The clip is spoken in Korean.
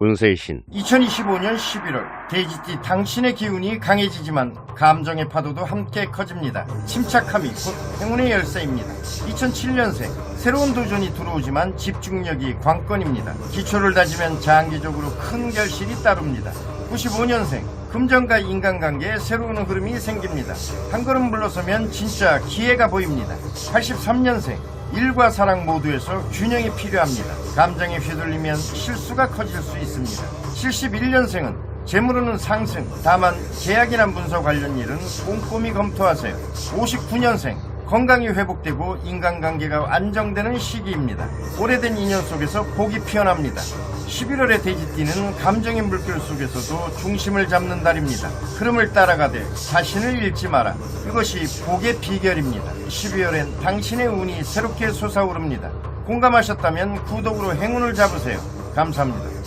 운세의 신 2025년 11월 돼지띠 당신의 기운이 강해지지만 감정의 파도도 함께 커집니다. 침착함이 곧 행운의 열쇠입니다. 2007년생 새로운 도전이 들어오지만 집중력이 관건입니다. 기초를 다지면 장기적으로 큰 결실이 따릅니다. 95년생 금전과 인간관계에 새로운 흐름이 생깁니다. 한 걸음 물러서면 진짜 기회가 보입니다. 83년생 일과 사랑 모두에서 균형이 필요합니다. 감정에 휘둘리면 실수가 커질 수 있습니다. 71년생은 재물은 상승, 다만 계약이나 문서 관련 일은 꼼꼼히 검토하세요. 59년생 건강이 회복되고 인간관계가 안정되는 시기입니다. 오래된 인연 속에서 복이 피어납니다. 11월의 돼지띠는 감정의 물결 속에서도 중심을 잡는 달입니다. 흐름을 따라가되 자신을 잃지 마라. 이것이 복의 비결입니다. 12월엔 당신의 운이 새롭게 솟아오릅니다. 공감하셨다면 구독으로 행운을 잡으세요. 감사합니다.